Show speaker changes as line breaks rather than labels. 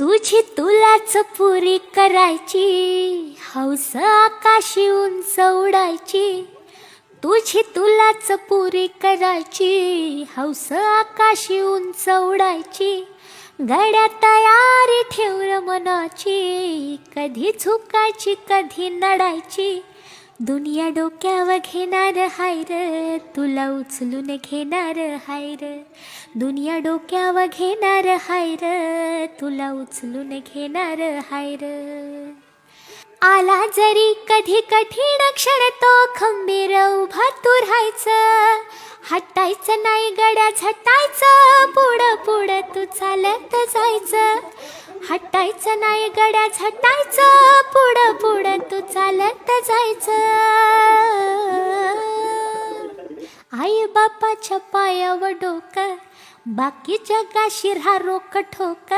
तुझी तुलाच पुरी करायची हौस आकाशी उंच उडायची. तुझी तुलाच पुरी करायची हौस आकाशी उंच उडायची. गड्या तयारी ठेवर मनाची कधी झुकायची कधी नडायची. दुनिया डोक्यावर घेणार हायर तुला उचलून घेणार हायर दुनिया डोक्यावर घेणार हायर तुला उचलून घेणार हायर आला जरी कधी कठीण क्षण तो खंबीर उभा तू राहायचं. हटायचं नाही गड्या झटायचं. पुढं पुढं तू चालत जायचं. हटायचं नाही गड्या झटायचं पुढं पुढं तू चालत जायचं. आई बापाच्या पायावर डोकं बाकी जगाशी हा रोक ठोक.